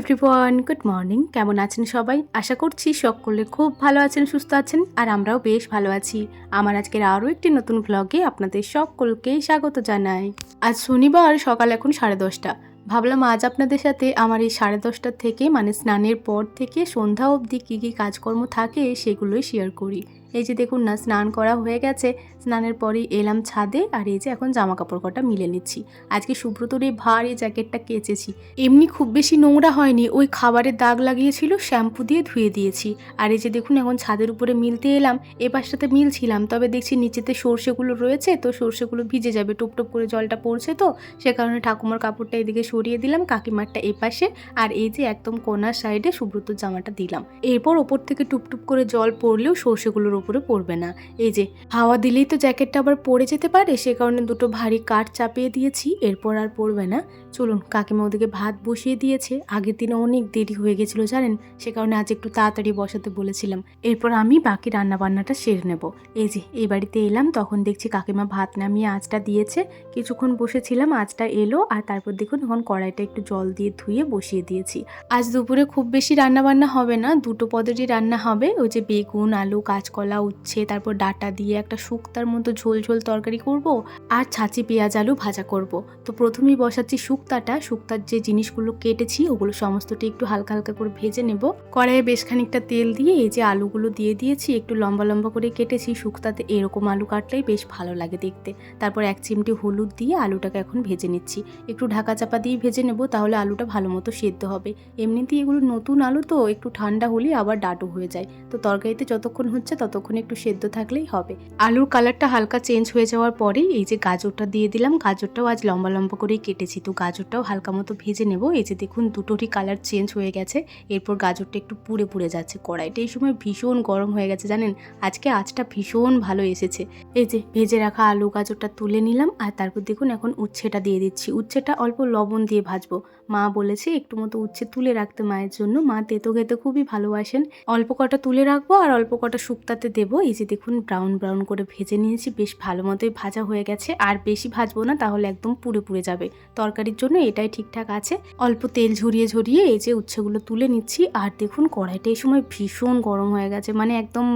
Everyone good morning কেমন আছেন সবাই? আশা করছি সকলে খুব ভালো আছেন, সুস্থ আছেন, আর আমরাও বেশ ভালো আছি। আমার আজকের আরও একটি নতুন ব্লগে আপনাদের সকলকেই স্বাগত জানাই। আজ শনিবার, সকাল এখন সাড়ে দশটা। ভাবলাম আজ আপনাদের সাথে আমার এই সাড়ে দশটার থেকে মানে স্নানের পর থেকে সন্ধ্যা অবধি কী কী কাজকর্ম থাকে সেগুলোই শেয়ার করি। এই যে দেখুন না, স্নান করা হয়ে গেছে। স্নানের পরেই এলাম ছাদে আর এই যে এখন জামা কাপড় কটা মিলে নিচ্ছি। আজকে সুব্রতর এই ভারী জ্যাকেটটা কেচেছি। এমনি খুব বেশি নোংরা হয়নি, ওই খাবারের দাগ লাগিয়েছিল, শ্যাম্পু দিয়ে ধুয়ে দিয়েছি। আর এই যে দেখুন এখন ছাদের উপরে মিলতে এলাম, এ পাশটাতে মিলছিলাম, তবে দেখছি নিচেতে সর্ষেগুলো রয়েছে, তো সর্ষেগুলো ভিজে যাবে টুপ টুপ করে জলটা পড়ছে তো, সে কারণে ঠাকুমার কাপড়টা এদিকে সরিয়ে দিলাম, কাকিমারটা এ পাশে। আর এই যে একদম কোনার সাইডে সুব্রতর জামাটা দিলাম। এরপর ওপর থেকে টুপটুপ করে জল পড়লেও সর্ষেগুলোর উপরে পড়বে না। এই যে, হাওয়া দিলেই তো জ্যাকেটটা আবার পড়ে যেতে পারে, সে কারণে দুটো ভারী কাঠ চাপিয়ে দিয়েছি, এরপর আর পড়বে না। চলুন, কাকিমা ওদিকে ভাত বসিয়ে দিয়েছে। আগের দিনে অনেক দেরি হয়ে গেছিল, জানেন? সে কারণে আজ একটু তাড়াতাড়ি বসাতে বলেছিলাম। এরপর আমি বাকি রান্না বান্নাটা সেরে নেব। এই যে, এই বাড়িতে এলাম, তখন দেখছি কাকিমা ভাত নামিয়ে আঁচটা দিয়েছে। কিছুক্ষণ বসেছিলাম, আঁচটা এলো, আর তারপর দেখুন এখন কড়াইটা একটু জল দিয়ে ধুয়ে বসিয়ে দিয়েছি। আজ দুপুরে খুব বেশি রান্না বান্না হবে না, দুটো পদেরই রান্না হবে। ওই যে বেগুন, আলু, কাঁচকলা উচ্ছে, তারপর ডাটা দিয়ে একটা শুক্তার মতো ঝোল ঝোল তরকারি করব আর ছাঁচি পেঁয়াজ আলু ভাজা করব। তো প্রথমেই বসাচ্ছি শুক্তাটা, শুক্তার যে জিনিসগুলো কেটেছি ওগুলো সমস্তটা একটু হালকা হালকা করে ভেজে নেব। কড়াইয়ে বেশ খানিকটা তেল দিয়ে এই যে আলুগুলো দিয়ে দিয়েছি, একটু লম্বা লম্বা করে কেটেছি, শুক্তাতে এরকম আলু কাটলেই বেশ ভালো লাগে দেখতে। তারপর এক চিমটি হলুদ দিয়ে আলুটাকে এখন ভেজে নিচ্ছি। একটু ঢাকা চাপা দিয়ে ভেজে নেব তাহলে আলুটা ভালো মতো সেদ্ধ হবে। এমনিতেই এগুলো নতুন আলু তো একটু ঠান্ডা হলেই আবার ডাটু হয়ে যায়। তো তরকারিতে যতক্ষণ হচ্ছে ততক্ষণ একটু সেদ্ধ থাকলেই হবে। আলুর কালারটা হালকা চেঞ্জ হয়ে যাওয়ার পরেই এই যে গাজরটা দিয়ে দিলাম, গাজরটাও আজ লম্বা লম্বা করেই কেটেছি। তো গাজরটাও হালকা মতো ভেজে নেব। এই যে দেখুন, দুটোরই কালার চেঞ্জ হয়ে গেছে। এরপর গাজরটা একটু পুড়ে পুড়ে যাচ্ছে কড়াইটা এই সময় ভীষণ গরম হয়ে গেছে জানেন? আজকে আঁচটা ভীষণ ভালো এসেছে। এই যে ভেজে রাখা আলু গাজরটা তুলে নিলাম। আর তারপর দেখুন, এখন উচ্ছেটা দিয়ে দিচ্ছি। উচ্ছেটা অল্প লবণ দিয়ে ভাজবো। মা বলেছে, একটু মতো উচ্ছে তুলে রাখতে মায়ের জন্য। মা তেতো খেতে খুবই ভালোবাসেন। অল্প কটা তুলে রাখব আর অল্প কটা শুক্তাতে দেবো। এই যে দেখুন, ব্রাউন ব্রাউন করে ভেজে নিয়েছি। বেশ ভালো মতোই ভাজা হয়ে গেছে। আর বেশি ভাজবো না, তাহলে একদম পুড়ে পুড়ে যাবে। তরকারির জন্য এটাই ঠিকঠাক আছে। অল্প তেল ঝরিয়ে ঝরিয়ে এই যে উচ্ছেগুলো তুলে নিচ্ছি। আর দেখুন, কড়াইটা এই সময় ভীষণ গরম হয়ে গেছে। মানে একদম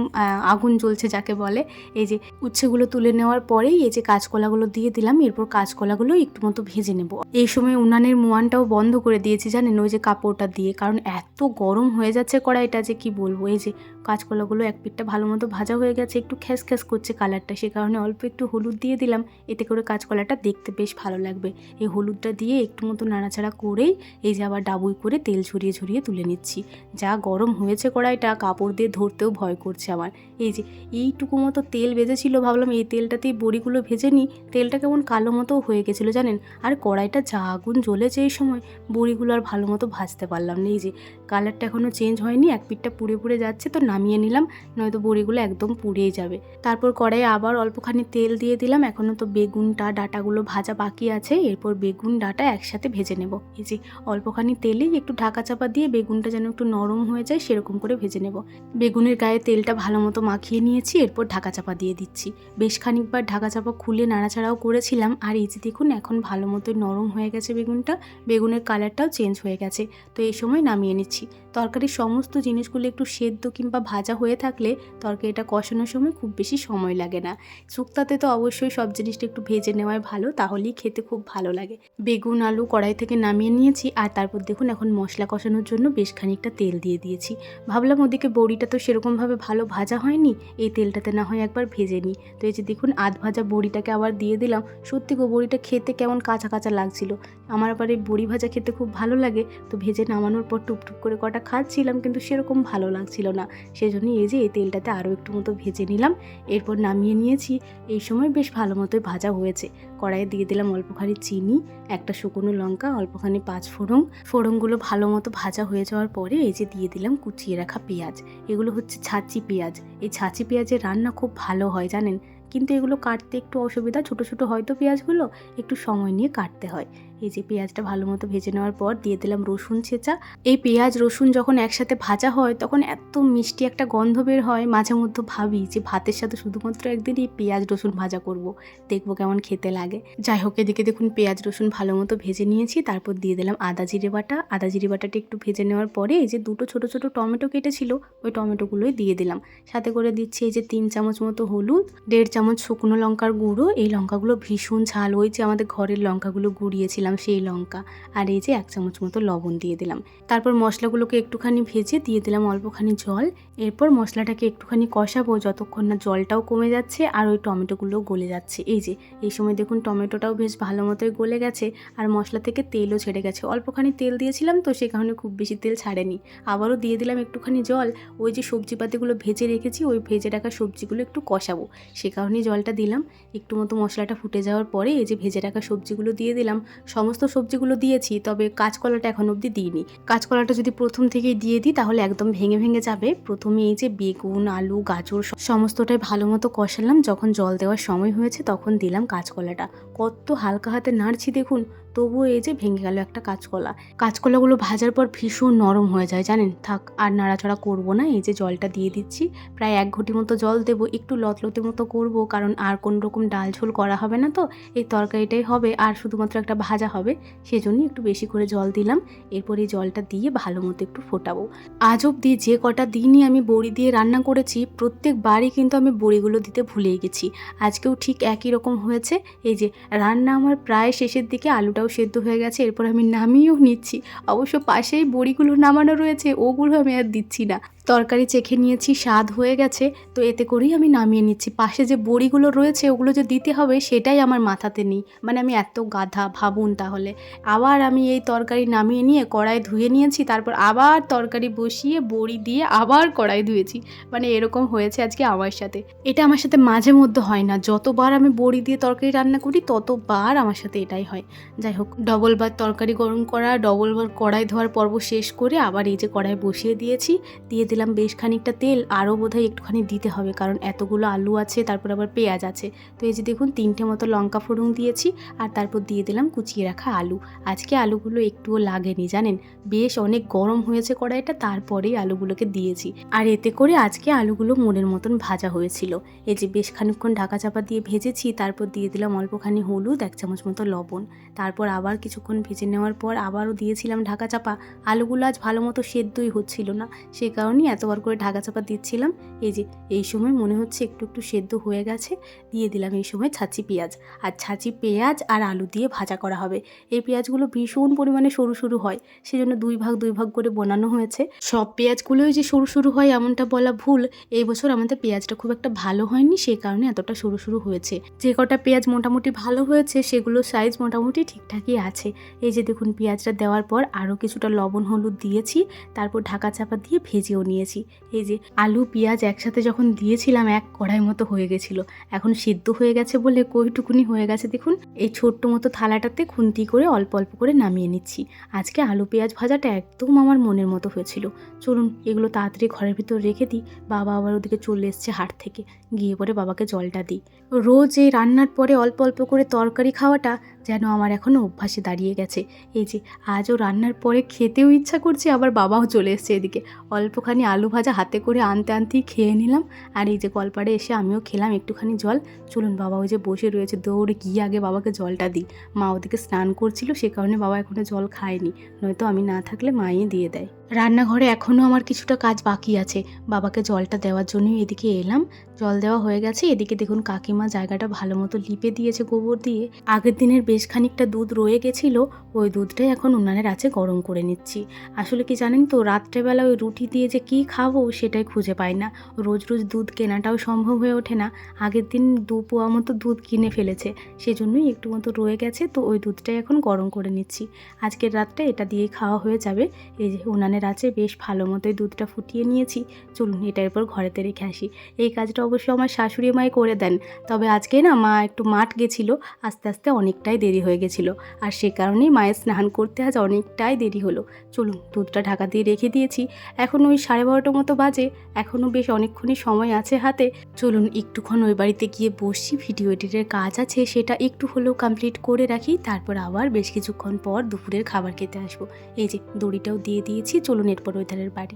আগুন জ্বলছে যাকে বলে। এই যে উচ্ছেগুলো তুলে নেওয়ার পরেই এই যে কাঁচকলাগুলো দিয়ে দিলাম। এরপর কাঁচকলাগুলো একটু মতো ভেজে নেব। এই সময় উনানের মোয়ানটাও বন্ধ করে দিয়েছি, জানেন? ওই যে কাপড়টা দিয়ে। কারণ এত গরম হয়ে যাচ্ছে কড়াইটা যে কি বলব? এই যে কাঁচকলাগুলো এক পিঠটা ভালো মতো ভাজা হয়ে গেছে, একটু খ্যাস খ্যাস করছে কালারটা, সে কারণে অল্প একটু হলুদ দিয়ে দিলাম। এতে করে কাঁচকলাটা দেখতে বেশ ভালো লাগবে। এই হলুদটা দিয়ে একটু মতো নাড়াচাড়া করেই এই যে আবার ডাবুই করে তেল ছড়িয়ে ছড়িয়ে তুলে নিচ্ছি। যা গরম হয়েছে কড়াইটা, কাপড় দিয়ে ধরতেও ভয় করছে আমার। এই যে এইটুকু মতো তেল বেজেছিল ভাবলাম এই তেলটাতেই বড়িগুলো ভেজে নিই। তেলটা কেমন কালো মতো হয়ে গেছিল জানেন? আর কড়াইটা যা আগুন জ্বলেছে এই সময়, বড়িগুলো আর ভালো মতো ভাজতে পারলাম না। এই যে কালারটা এখনও চেঞ্জ হয়নি, এক পিঠটা পুড়ে পুড়ে যাচ্ছে, তো নামিয়ে নিলাম, নয়তো বড়িগুলো একদম পুড়েই যাবে। তারপর কড়াইয়ে আবার অল্পখানি তেল দিয়ে দিলাম এখনও তো বেগুনটা ডাটাগুলো ভাজা বাকি আছে, এরপর বেগুন, ডাটা একসাথে ভেজে নেব। এই যে অল্পখানি তেলেই একটু ঢাকা চাপা দিয়ে বেগুনটা যেন একটু নরম হয়ে যায়, সেরকম করে ভেজে নেব। বেগুনের গায়ে তেলটা ভালো মতো মাখিয়ে নিয়েছি, এরপর ঢাকা চাপা দিয়ে দিচ্ছি। বেশ খানিকবার ঢাকা চাপা খুলে নাড়াচাড়াও করেছিলাম, আর এই যে দেখুন, এখন ভালো মতো নরম হয়ে গেছে বেগুনটা, বেগুনের কালারটাও চেঞ্জ হয়ে গেছে, তো এই সময় নামিয়ে নিচ্ছি। তরকারির সমস্ত জিনিসগুলো একটু সেদ্ধ কিংবা ভাজা হয়ে থাকলে তরকারিটা কষানোর সময় খুব বেশি সময় লাগে না। শুক্তাতে তো অবশ্যই সব জিনিসটা একটু ভেজে নেওয়াই ভালো, তাহলেই খেতে খুব ভালো লাগে। বেগুন, আলু কড়াই থেকে নামিয়ে নিয়েছি আর তারপর দেখুন এখন মশলা কষানোর জন্য বেশ খানিকটা তেল দিয়ে দিয়েছি। ভাবলাম ওদিকে বড়িটা তো সেরকমভাবে ভালো ভাজা হয়নি, এই তেলটাতে না হয় একবার ভেজে নিই। তো এই যে দেখুন আধ ভাজা বড়িটাকে আবার দিয়ে দিলাম। সত্যি গো, বড়িটা খেতে কেমন কাঁচা কাঁচা লাগছিল। আমার আবার এই বড়ি ভাজা খেতে খুব ভালো লাগে। তো ভেজে নামানোর পর টুকটুক করে কটা খাচ্ছিলাম, কিন্তু সেরকম ভালো লাগছিল না। সেই জন্য এই যে এই তেলটাতে আরও একটু মতো ভেজে নিলাম। এরপর নামিয়ে নিয়েছি। এই সময় বেশ ভালো মতোই ভাজা হয়েছে। কড়াইয়ে দিয়ে দিলাম অল্পখানি চিনি, একটা শুকনো লঙ্কা, অল্পখানি পাঁচ ফোড়ন। ফোড়নগুলো ভালো মতো ভাজা হয়ে যাওয়ার পরে এই যে দিয়ে দিলাম কুচিয়ে রাখা পেঁয়াজ। এগুলো হচ্ছে ছাঁচি পেঁয়াজ। এই ছাঁচি পেঁয়াজের রান্না খুব ভালো হয়, জানেন? কিন্তু এগুলো কাটতে একটু অসুবিধা। ছোট ছোট হয়তো পেঁয়াজগুলো একটু সময় নিয়ে কাটতে হয়। এই যে পেঁয়াজটা ভালো মতো ভেজে নেওয়ার পর দিয়ে দিলাম রসুন ছেঁচা। এই পেঁয়াজ, রসুন যখন একসাথে ভাজা হয়, তখন এত মিষ্টি একটা গন্ধ বের হয়, মাঝে মধ্যে ভাবি যে ভাতের সাথে শুধুমাত্র একদিন এই পেঁয়াজ, রসুন ভাজা করব। দেখব কেমন খেতে লাগে। যাই হোক, এদিকে দেখুন পেঁয়াজ, রসুন ভালো মতো ভেজে নিয়েছি। তারপর দিয়ে দিলাম আদা, জিরে বাটা। আদা, জিরে বাটাটা একটু ভেজে নেওয়ার পরে এই যে দুটো ছোট ছোট টমেটো কেটেছিল, ওই টমেটোগুলোই দিয়ে দিলাম। সাথে করে দিচ্ছি এই যে তিন চামচ মতো হলুদ, দেড় চামচ শুকনো লঙ্কার গুঁড়ো। এই লঙ্কাগুলো ভীষণ ঝাল। ওই যে আমাদের ঘরের লঙ্কাগুলো গুঁড়িয়েছিলাম সেই লঙ্কা আর এই যে এক চামচ মতো লবণ দিয়ে দিলাম। তারপর মশলাগুলোকে একটুখানি ভেজে দিয়ে দিলাম অল্পখানি জল। এরপর মশলাটাকে একটুখানি কষাবো যতক্ষণ না জলটাও কমে যাচ্ছে আর ওই টমেটোগুলো গলে যাচ্ছে। এই যে, এই সময় দেখুন টমেটোটাও বেশ ভালো মতোই গলে গেছে আর মশলা থেকে তেলও ছেড়ে গেছে। অল্পখানি তেল দিয়েছিলাম তো সে কারণে খুব বেশি তেল ছাড়েনি। আবারও দিয়ে দিলাম একটুখানি জল। ওই যে সবজিপাতিগুলো ভেজে রেখেছি ওই ভেজে রাখা সবজিগুলো একটু কষাবো। সে কারণেই জলটা দিলাম। একটু মতো মশলাটা ফুটে যাওয়ার পরে এই যে ভেজে রাখা সবজিগুলো দিয়ে দিলাম। সমস্ত সবজিগুলো দিয়েছি, তবে কাঁচকলাটা এখন অবধি দিইনি। কাঁচকলাটা যদি প্রথম থেকেই দিয়ে দিই, তাহলে একদম ভেঙে ভেঙে যাবে। প্রথমে এই যে বেগুন, আলু, গাজর সমস্তটাই ভালো মতো কষালাম। যখন জল দেওয়ার সময় হয়েছে, তখন দিলাম কাঁচকলাটা। কত হালকা হাতে নাড়ছি, দেখুন। তবুও এই যে ভেঙে গেল একটা কাঁচকলা। কাঁচকলাগুলো ভাজার পর ভীষণ নরম হয়ে যায়, জানেন? থাক, আর নাড়াচাড়া করব না, এই যে জলটা দিয়ে দিচ্ছি। প্রায় এক ঘটি মতো জল দেবো, একটু লতলতে মতো করব, কারণ আর কোনো রকম ডাল ঝোল করা হবে না তো, এই তরকারিটাই হবে, আর শুধুমাত্র একটা ভাজা হবে। সেজন্যই একটু বেশি করে জল দিলাম, এরপর এই জলটা দিয়ে ভালো মতো একটু ফোটাবো। আজ অবধি যে কটা দিনই আমি বড়ি দিয়ে রান্না করেছি প্রত্যেকবারই কিন্তু আমি বড়িগুলো দিতে ভুলে গেছি। আজকেও ঠিক একই রকম হয়েছে, এই যে রান্না আমার প্রায় শেষের দিকে আলুটাও সেদ্ধ হয়ে গেছে, এরপর আমি নামিয়েও নিচ্ছি। অবশ্য পাশেই বড়িগুলো নামানো রয়েছে, ওগুলো আমি আর দিচ্ছি না। তরকারি চেখে নিয়েছি, স্বাদ হয়ে গেছে, তো এতে করেই আমি নামিয়ে নিচ্ছি। পাশে যে বড়িগুলো রয়েছে, ওগুলো যে দিতে হবে, সেটাই আমার মাথাতে নেই। মানে আমি এত গাধা ভাবুন তাহলে। আবার আমি এই তরকারি নামিয়ে নিয়ে কড়াই ধুয়ে নিয়েছি, তারপর আবার তরকারি বসিয়ে বড়ি দিয়ে আবার কড়াই ধুয়েছি। মানে এরকম হয়েছে আজকে আমার সাথে। এটা আমার সাথে মাঝে মধ্যে হয় না। যতবার আমি বড়ি দিয়ে তরকারি রান্না করি, ততবার আমার সাথে এটাই হয়। যাই হোক ডবল বার তরকারি গরম করা ডবল বার কড়াই ধোয়ার পর্ব শেষ করে আবার এই যে কড়াই বসিয়ে দিয়েছি, দিয়ে দিলাম বেশ খানিকটা তেল, আরও বোধহয় একটুখানি দিতে হবে, কারণ এতগুলো আলু আছে, তারপর আবার পেঁয়াজ আছে। তো এই যে দেখুন, তিনটে মতো লঙ্কা ফোড়ন দিয়েছি, আর তারপর দিয়ে দিলাম কুচিয়ে রাখা আলু। আজকে আলুগুলো একটুও লাগেনি, জানেন? বেশ অনেক গরম হয়েছে কড়াইটা, তারপরেই আলুগুলোকে দিয়েছি। আর এতে করে আজকে আলুগুলো মনের মতন ভাজা হয়েছিল। এই যে বেশ খানিকক্ষণ ঢাকা চাপা দিয়ে ভেজেছি, তারপর দিয়ে দিলাম অল্পখানি হলুদ, এক চামচ মতো লবণ। তারপর আবার কিছুক্ষণ ভেজে নেওয়ার পর আবারও দিয়েছিলাম ঢাকা চাপা। আলুগুলো আজ ভালো মতো সেদ্ধই হচ্ছিল না সেই কারণেই এতবার করে ঢাকা চাপা দিচ্ছিলাম। এই যে, এই সময় মনে হচ্ছে একটু একটু সেদ্ধ হয়ে গেছে। দিয়ে দিলাম এই সময় ছাঁচি পেঁয়াজ। আর ছাঁচি পেঁয়াজ আর আলু দিয়ে ভাজা করা হবে। এই পেঁয়াজগুলো ভীষণ পরিমাণে সরু সরু হয়। সেজন্য দুই ভাগ দুই ভাগ করে বানানো হয়েছে। সব পেঁয়াজগুলোই যে সরু সরু হয় এমনটা বলা ভুল। এই বছর আমাদের পেঁয়াজটা খুব একটা ভালো হয়নি সেই কারণে এতটা সরু সরু হয়েছে। যে কটা পেঁয়াজ মোটামুটি ভালো হয়েছে সেগুলোর সাইজ মোটামুটি ঠিকঠাকই আছে। এই যে দেখুন, পেঁয়াজটা দেওয়ার পর আরও কিছুটা লবণ, হলুদ দিয়েছি। তারপর ঢাকা চাপা দিয়ে ভেজেও নিয়েছি এই যে আলু, পেঁয়াজ একসাথে যখন দিয়েছিলাম, এক কড়াই মতো হয়ে গেছিল। এখন সিদ্ধ হয়ে গেছে বলে কইটুকুনি হয়ে গেছে। দেখুন, এই ছোট্ট মতো থালাটাতে খুন্তি করে অল্প অল্প করে নামিয়ে নিচ্ছি। আজকে আলু, পেঁয়াজ ভাজাটা একদম আমার মনের মতো হয়েছিল। চলুন, এগুলো তাড়াতাড়ি ঘরের ভিতর রেখে দিই। বাবা আবার ওদিকে চলে এসছে হাট থেকে। গিয়ে পরে বাবাকে জলটা দিই। রোজ এই রান্নার পরে অল্প অল্প করে তরকারি খাওয়াটা যেন আমার এখনও অভ্যাসে দাঁড়িয়ে গেছে। এই যে, আজও রান্নার পরে খেতেও ইচ্ছা করছে, আবার বাবাও চলে এসছে এদিকে। অল্পখানি আলু ভাজা হাতে করে আনতে আনতেই খেয়ে নিলাম। আর এই যে, কলপাড়ে এসে আমিও খেলাম একটুখানি জল। চলুন বাবা ওই যে বসে রয়েছে, দৌড়ে গিয়ে আগে বাবাকে জলটা দিই। মা ওদিকে স্নান করছিল, সে কারণে বাবা এখনও জল খায়নি। নয়তো আমি না থাকলে মাই দিয়ে দেয়। রান্নাঘরে এখনও আমার কিছুটা কাজ বাকি আছে। বাবাকে জলটা দেওয়ার জন্যই এদিকে এলাম। জল দেওয়া হয়ে গেছে। এদিকে দেখুন কাকিমা জায়গাটা ভালো মতো লিপে দিয়েছে গোবর দিয়ে। আগের দিনের বেশ খানিকটা দুধ রয়ে গেছিল। ওই দুধটাই এখন উনানের আছে গরম করে নিচ্ছি। আসলে কি জানেন তো, রাত্রেবেলা ওই রুটি দিয়ে যে কী খাব সেটাই খুঁজে পাই না। রোজ রোজ দুধ কেনাটাও সম্ভব হয়ে ওঠে না। আগের দিন দু পোয়া মতো দুধ কিনে ফেলেছে। সেজন্যই একটু মতো রয়ে গেছে। তো ওই দুধটাই এখন গরম করে নিচ্ছি। আজকের রাতটা এটা দিয়েই খাওয়া হয়ে যাবে। এই যে উনানে উঠানের আছে, বেশ ভালো মতোই দুধটা ফুটিয়ে নিয়েছি। চলুন, এটার উপর ঘরেতে রেখে আসি। এই কাজটা অবশ্য আমার শাশুড়ি মায়ে করে দেন। তবে আজকে না, মা একটু মাঠ গেছিল, আস্তে আস্তে অনেকটাই দেরি হয়ে গেছিল। আর সে কারণেই মায়ের স্নান করতে আজ অনেকটাই দেরি হলো। চলুন, দুধটা ঢাকা দিয়ে রেখে দিয়েছি। এখন ওই সাড়ে বারোটার মতো বাজে, এখনও বেশ অনেকক্ষণই সময় আছে হাতে। চলুন, একটুক্ষণ ওই বাড়িতে গিয়ে বসি। ভিডিও এডিটের কাজ আছে, সেটা একটু হলেও কমপ্লিট করে রাখি। তারপর আবার বেশ কিছুক্ষণ পর দুপুরের খাবার খেতে আসব। এই যে, দড়িটাও দিয়ে দিয়েছি চলুন এরপর ওই ধারের বাড়ি।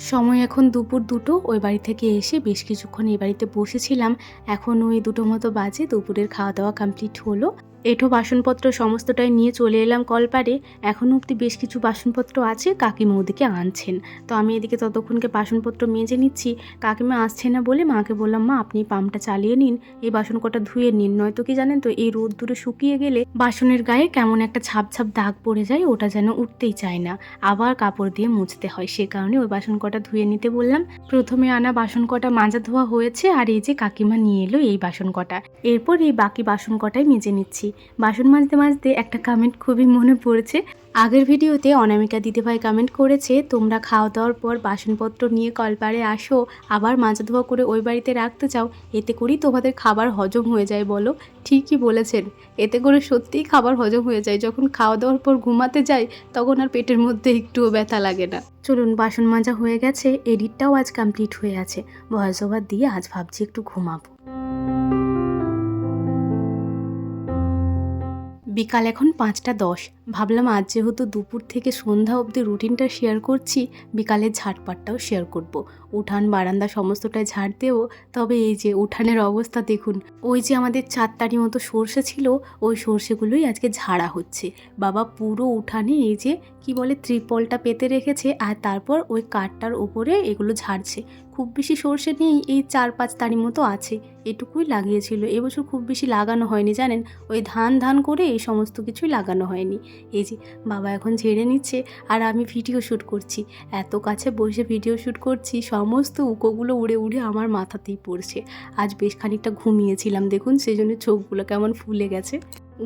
সময় এখন দুপুর দুটো, ওই বাড়ি থেকে এসে বেশ কিছুক্ষণ এই বাড়িতে বসেছিলাম। এখন ওই দুটো মতো বাজে, দুপুরের খাওয়া দাওয়া কমপ্লিট হলো। এঠো বাসনপত্র সমস্তটাই নিয়ে চলে এলাম কলপারে এখনও অবধি বেশ কিছু বাসনপত্র আছে, কাকিমা ওদিকে আনছেন। তো আমি এদিকে ততক্ষণকে বাসনপত্র মেজে নিচ্ছি। কাকিমা আসছে না বলে মাকে বললাম, মা, আপনি পাম্পটা চালিয়ে নিন। এই বাসন কটা ধুয়ে নিন। নয়তো কি জানেন তো, এই রোদ দূরে শুকিয়ে গেলে বাসনের গায়ে কেমন একটা ছাপ ছাপ দাগ পড়ে যায়, ওটা যেন উঠতেই চায় না। আবার কাপড় দিয়ে মুছতে হয়। সে কারণে ওই বাসন কটা ধুয়ে নিতে বললাম। প্রথমে আনা বাসন কটা মাজা ধোয়া হয়েছে আর এই যে কাকিমা নিয়ে এলো এই বাসন কটা এরপর এই বাকি বাসন কটাই মেজে নিচ্ছি। বাসন মাজতে মাজতে একটা কমেন্ট খুবই মনে পড়েছে। আগের ভিডিওতে অনামিকা দিদিভাই কমেন্ট করেছে, তোমরা খাওয়া দাওয়ার পর বাসনপত্র নিয়ে কলপারে আসো, আবার মাজা ধোয়া করে ওই বাড়িতে রাখতে চাও, এতে করেই তোমাদের খাবার হজম হয়ে যায় বলো। ঠিকই বলেছেন। এতে করে সত্যিই খাবার হজম হয়ে যায়। যখন খাওয়া দাওয়ার পর ঘুমাতে যাই, তখন আর পেটের মধ্যে একটুও ব্যথা লাগে না। চলুন, বাসন মাজা হয়ে গেছে এডিটটাও আজ কমপ্লিট হয়ে আছে। ভয়েস ওভার দিয়ে আজ ভাবছি একটু ঘুমাবো। বিকাল এখন পাঁচটা দশ। ভাবলাম আজ যেহেতু দুপুর থেকে সন্ধ্যা অবধি রুটিনটা শেয়ার করছি, বিকালের ঝাড়পাটটাও শেয়ার করব। উঠান, বারান্দা সমস্তটাই ঝাড় দেবো। তবে এই যে উঠানের অবস্থা দেখুন, ওই যে আমাদের চারটারি মতো সর্ষে ছিল, ওই সর্ষেগুলোই আজকে ঝাড়া হচ্ছে। বাবা পুরো উঠানে এই যে, কি বলে, ত্রিপলটা পেতে রেখেছে আর তারপর ওই কাঠটার ওপরে এগুলো ঝাড়ছে। খুব বেশি সর্ষে নেই এই চার পাঁচ তারি মতো আছে। এটুকুই লাগিয়েছিল। এবছর খুব বেশি লাগানো হয়নি, জানেন? ওই ধান ধান করে এই সমস্ত কিছুই লাগানো হয়নি। এই যে, বাবা এখন ঝেড়ে নিচ্ছে আর আমি ভিডিও শ্যুট করছি। এত কাছে বসে ভিডিও শ্যুট করছি, সমস্ত উকোগুলো উড়ে উড়ে আমার মাথাতেই পড়ছে। আজ বেশ খানিকটা ঘুমিয়েছিলাম, দেখুন, সেই জন্য চোখগুলো কেমন ফুলে গেছে।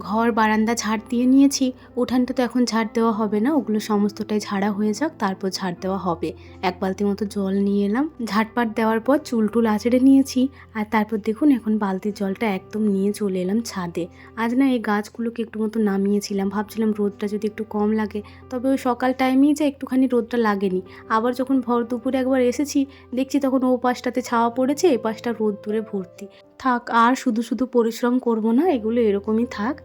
ঘর বারান্দা ঝাড় দিয়ে নিয়েছি। উঠানটা তো এখন ঝাড় দেওয়া হবে না, ওগুলো সমস্তটাই ঝাড়া হয়ে যাক, তারপর ঝাড় দেওয়া হবে। এক বালতি মতো জল নিয়ে এলাম। ঝাড়পাট দেওয়ার পর চুল টুল আঁচড়ে নিয়েছি। আর তারপর দেখুন, এখন বালতির জলটা একদম নিয়ে চলে এলাম ছাদে। আজ না এই গাছগুলোকে একটু মতো নামিয়েছিলাম। ভাবছিলাম রোদটা যদি একটু কম লাগে, তবে ওই সকাল টাইমেই যে একটুখানি রোদটা লাগেনি। আবার যখন ভর দুপুরে একবার এসেছি, দেখছি তখন ও পাশটাতে ছাওয়া পড়েছে, এই পাশটা রোদ দূরে ভর্তি। থাক, আর শুধু শুধু পরিশ্রম করব না, এগুলো এরকমই থাক।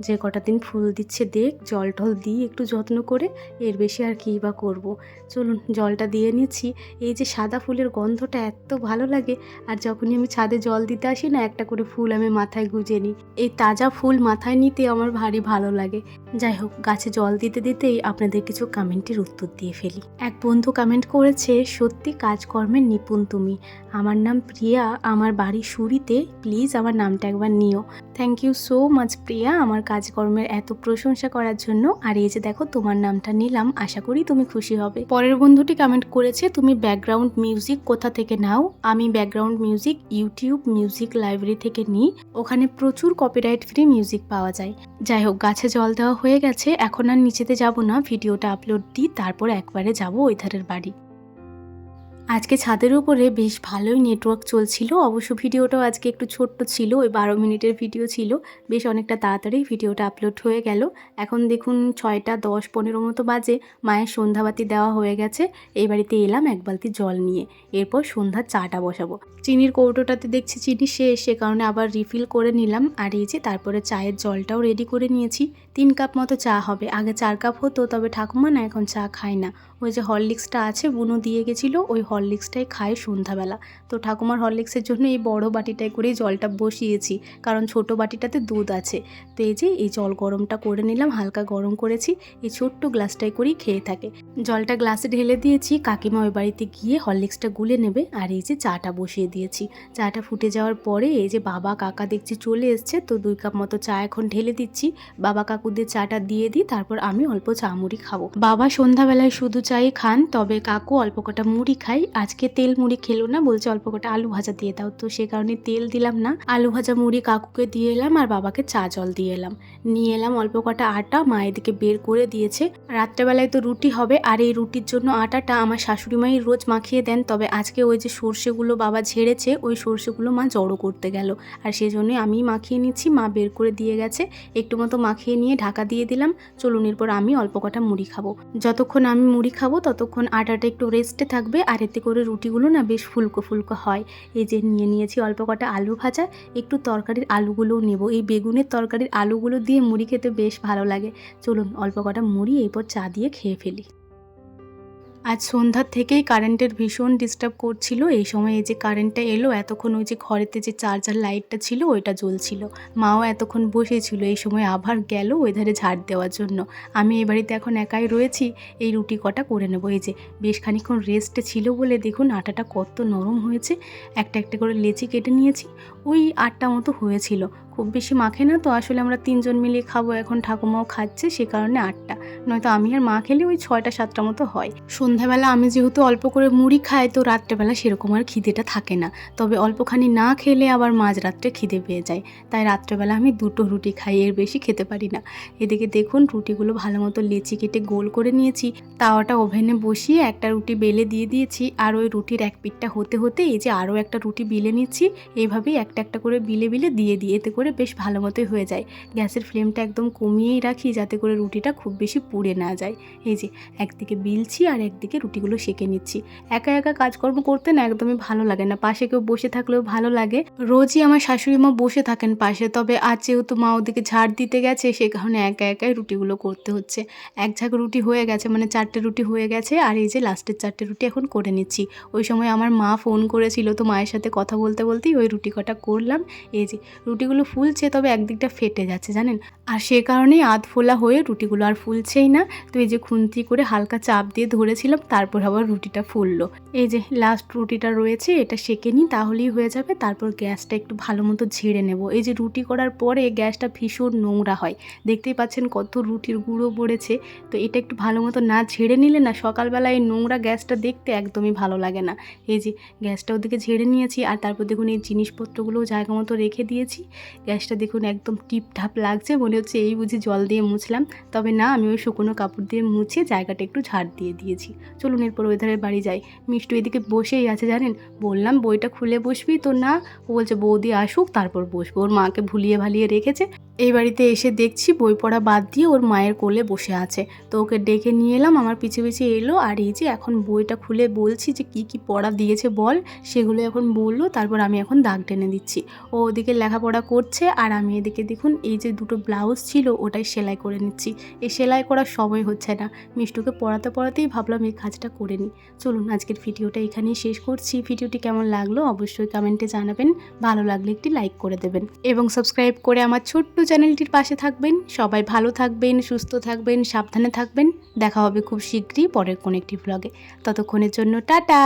যে কটা দিন ফুল দিচ্ছে দেখ, জল টল দিই একটু যত্ন করে, এর বেশি আর কী বা করব। চলুন, জলটা দিয়ে নিচ্ছি। এই যে সাদা ফুলের গন্ধটা এত ভালো লাগে, আর যখনই আমি ছাদে জল দিতে আসি না, একটা করে ফুল আমি মাথায় গুজে নিই। এই তাজা ফুল মাথায় নিতে আমার ভারী ভালো লাগে। যাই হোক, গাছে জল দিতে দিতেই আপনাদের কিছু কমেন্টের উত্তর দিয়ে ফেলি। এক বন্ধু কমেন্ট করেছে, সত্যি কাজকর্মের নিপুণ তুমি। আমার নাম প্রিয়া, আমার বাড়ি সুরিতে, প্লিজ আমার নামটা একবার নিও। Thank you so much Priya, আমার কাজকর্মের এত প্রশংসা করার জন্য। আর এই যে দেখো, তোমার নামটা নিলাম, আশা করি তুমি খুশি হবে। পরের বন্ধুটি কমেন্ট করেছে, তুমি ব্যাকগ্রাউন্ড মিউজিক কোথা থেকে নাও? আমি background music YouTube music library থেকে নিই। ওখানে প্রচুর কপিরাইট ফ্রি মিউজিক পাওয়া যায়। যাই হোক, গাছে জল দেওয়া হয়ে গেছে। এখন আর নিচেতে যাব না, ভিডিওটা আপলোড দিই, তারপর একবারে যাব ওই ধারের বাড়ি। আজকে ছাদের উপরে বেশ ভালোই নেটওয়ার্ক চলছিল। অবশ্য ভিডিওটাও আজকে একটু ছোট্ট ছিল, ওই বারো মিনিটের ভিডিও ছিল। বেশ অনেকটা তাড়াতাড়ি ভিডিওটা আপলোড হয়ে গেল। এখন দেখুন ছয়টা দশ পনেরো মতো বাজে, মায়ের সন্ধ্যাবাতি দেওয়া হয়ে গেছে। এই বাড়িতে এলাম এক বালতি জল নিয়ে। এরপর সন্ধ্যার চাটা বসাবো। চিনির কৌটোটাতে দেখছি চিনি শেষ, সে কারণে আবার রিফিল করে নিলাম। আর এই যে তারপরে চায়ের জলটাও রেডি করে নিয়েছি। তিন কাপ মতো চা হবে। আগে চার কাপ হতো, তবে ঠাকুমা না এখন চা খায় না। ওই যে হরলিক্সটা আছে বুনো দিয়ে গেছিল ওই হরলিক্সটাই খায় সন্ধ্যাবেলা। তো ঠাকুমার হরলিক্সের জন্য এই বড় বাটিটায় করেই জলটা বসিয়েছি, কারণ ছোট বাটিটাতে দুধ আছে। তো এই যে, এই জল গরমটা করে নিলাম, হালকা গরম করেছি, এই ছোট্ট গ্লাসটায় করেই খেয়ে থাকে। জলটা গ্লাসে ঢেলে দিয়েছি, কাকিমা ওই বাড়িতে গিয়ে হরলিক্সটা গুলে নেবে, আর এই যে চাটা বসিয়ে দিয়েছি। চাটা ফুটে যাওয়ার পরে এই যে বাবা কাকা দেখছি চলে এসছে, তো দুই কাপ মতো চা এখন ঢেলে দিচ্ছি। বাবা কাকুদের চাটা দিয়ে দিই, তারপর আমি অল্প চা মুড়ি খাব। বাবা সন্ধ্যাবেলায় শুধু চাই খান, তবে কাকু অল্প কটা মুড়ি খাই আজকে তেল মুড়ি খেলো না, বলছে অল্প কটা আলু ভাজা দিয়ে দাও। তো সে কারণে তেল দিলাম না, আলু ভাজা মুড়ি কাকুকে দিয়ে এলাম আর বাবাকে চা জল দিয়ে এলাম। নিয়ে এলাম অল্প কটা আটা, মা এদিকে বের করে দিয়েছে। রাত্রেবেলায় তো রুটি হবে আর এই রুটির জন্য আটাটা আমার শাশুড়ি মাই রোজ মাখিয়ে দেন, তবে আজকে ওই যে সর্ষেগুলো বাবা ঝেড়েছে, ওই সর্ষেগুলো মা জড়ো করতে গেল। আর সেই জন্য আমি মাখিয়ে নিচ্ছি, মা বের করে দিয়ে গেছে। একটু মতো মাখিয়ে নিয়ে ঢাকা দিয়ে দিলাম। চলুন এরপর আমি অল্প কটা মুড়ি খাব। যতক্ষণ আমি মুড়ি খাব, ততক্ষণ আটাটা একটু রেস্টে থাকবে, আর এতে করে রুটিগুলো না বেশ ফুলকো ফুলকো হয়। এই যে নিয়ে নিয়েছি অল্প কটা আলু ভাজা, একটু তরকারির আলুগুলোও নেব। এই বেগুনের তরকারির আলুগুলো দিয়ে মুড়ি খেতে বেশ ভালো লাগে। চলুন অল্প কটা মুড়ি, এরপর চা দিয়ে খেয়ে ফেলি। আজ সন্ধ্যার থেকেই কারেন্টের ভীষণ ডিস্টার্ব করছিল। এই সময় এই যে কারেন্টটা এলো, এতক্ষণ ওই যে ঘরেতে যে চার্জার লাইটটা ছিল, ওইটা জ্বলছিল। মাও এতক্ষণ বসেছিল, এই সময় আবার গেল ওই ধারে ঝাড় দেওয়ার জন্য। আমি এই বাড়িতে এখন একাই রয়েছি, এই রুটি কটা করে নেব। এই যে বেশ খানিক্ষণ রেস্টে ছিল বলে দেখুন, আটাটা কত নরম হয়েছে। একটা একটা করে লেচি কেটে নিয়েছি, ওই আটটা মতো হয়েছিল। খুব বেশি মাখে না, তো আসলে আমরা তিনজন মিলিয়ে খাব, এখন ঠাকুমাও খাচ্ছে, সে কারণে আটটা। নয়তো আমি আর মা খেলে ওই ছয়টা সাতটা মতো হয়। সন্ধ্যাবেলা আমি যেহেতু অল্প করে মুড়ি খাই, তো রাত্রেবেলা সেরকম আর খিদেটা থাকে না। তবে অল্পখানি না খেলে আবার মাঝরাত্রে খিদে পেয়ে যায়। তাই রাত্রেবেলা আমি দুটো রুটি খাই, এর বেশি খেতে পারি না। এদিকে দেখুন, রুটিগুলো ভালো মতো লেচি কেটে গোল করে নিয়েছি। তাওয়াটা ওভেনে বসিয়ে একটা রুটি বেলে দিয়ে দিয়েছি। আর ওই রুটির এক পিঠটা হতে হতে এই যে আরও একটা রুটি বিলে নিচ্ছি, এইভাবেই একটা একটা করে বিলে বিলে দিয়ে দিই। এতে করে বেশ ভালো মতোই হয়ে যায়। গ্যাসের ফ্লেমটা একদম কমিয়েই রাখি যাতে করে রুটিটা খুব বেশি পুড়ে না যায়। এই যে, একদিকে বিলছি আর একদিকে রুটিগুলো সেঁকে নিচ্ছি। একা একা কাজকর্ম করতে না একদমই ভালো লাগে না। পাশে কেউ বসে থাকলেও ভালো লাগে। রোজই আমার শাশুড়ি মা বসে থাকেন পাশে, তবে আজ যেহেতু মা ওদিকে ঝাড় দিতে গেছে, সে কারণে একা একাই রুটিগুলো করতে হচ্ছে। এক ঝাঁক রুটি হয়ে গেছে মানে চারটে রুটি হয়ে গেছে, আর এই যে লাস্টের চারটে রুটি এখন করে নিচ্ছি। ওই সময় আমার মা ফোন করেছিল তো মায়ের সাথে কথা বলতে বলতেই ওই রুটি কটা করলাম। এই যে, রুটিগুলো ফুলছে তবে একদিকটা ফেটে যাচ্ছে, জানেন? আর সে কারণেই আধ ফোলা হয়ে রুটিগুলো আর ফুলছেই না। তো এই যে খুন্তি করে হালকা চাপ দিয়ে ধরেছিলাম, তারপর আবার রুটিটা ফুললো। এই যে লাস্ট রুটিটা রয়েছে, এটা সেকে নিই, তাহলেই হয়ে যাবে। তারপর গ্যাসটা একটু ভালো মতো ঝেড়ে নেব। এই যে রুটি করার পরে গ্যাসটা ভীষণ নোংরা হয়। দেখতেই পাচ্ছেন কত রুটির গুঁড়ো পড়েছে। তো এটা একটু ভালো মতো না ঝেড়ে নিলে না, সকালবেলা এই নোংরা গ্যাসটা দেখতে একদমই ভালো লাগে না। এই যে গ্যাসটা ওদিকে ঝেড়ে নিয়েছি, আর তারপর দেখুন এই জিনিসপত্রগুলোও জায়গা মতো রেখে দিয়েছি। গ্যাসটা দেখুন একদম টিপঠাপ লাগছে, মনে হচ্ছে এই বুঝি জল দিয়ে মুছলাম। তবে না, আমি ওই শুকনো কাপড় দিয়ে মুছে জায়গাটা একটু ঝাড় দিয়ে দিয়েছি। চলুন এরপর ওই ধারের বাড়ি যাই। মিষ্টু এদিকে বসেই আছে, জানেন? বললাম, বইটা খুলে বসবি তো না? ও বলছে, বৌদি আসুক, তারপর বসবো। ওর মাকে ভুলিয়ে ভালিয়ে রেখেছে। এই বাড়িতে এসে দেখছি বই পড়া বাদ দিয়ে ওর মায়ের কোলে বসে আছে। তো ওকে ডেকে নিয়ে এলাম, আমার পিছে পিছে এলো। আর এই যে এখন বইটা খুলে বলছি যে কি কি পড়া দিয়েছে বল, সেগুলো এখন বলল। তারপর আমি এখন দাগ টেনে দিচ্ছি। ও ওদিকে লেখাপড়া করছে আর আমি এদিকে দেখুন, এই যে দুটো ব্লাউজ ছিল ওটাই সেলাই করে নিচ্ছি। এই সেলাই করার সময় হচ্ছে না। মিষ্টুকে পড়াতে পড়াতেই ভাবলাম এই কাজটা করে নিই। চলুন, আজকের ভিডিওটা এখানেই শেষ করছি। ভিডিওটি কেমন লাগল অবশ্যই কমেন্টে জানাবেন। ভালো লাগলে একটি লাইক করে দেবেন। এবং সাবস্ক্রাইব করে আমার ছোট্ট চ্যানেলটির পাশে থাকবেন। সবাই ভালো থাকবেন, সুস্থ থাকবেন, সাবধানে থাকবেন। দেখা হবে খুব শীঘ্রই পরের কোনো একটি ব্লগে ততক্ষণের জন্য টাটা!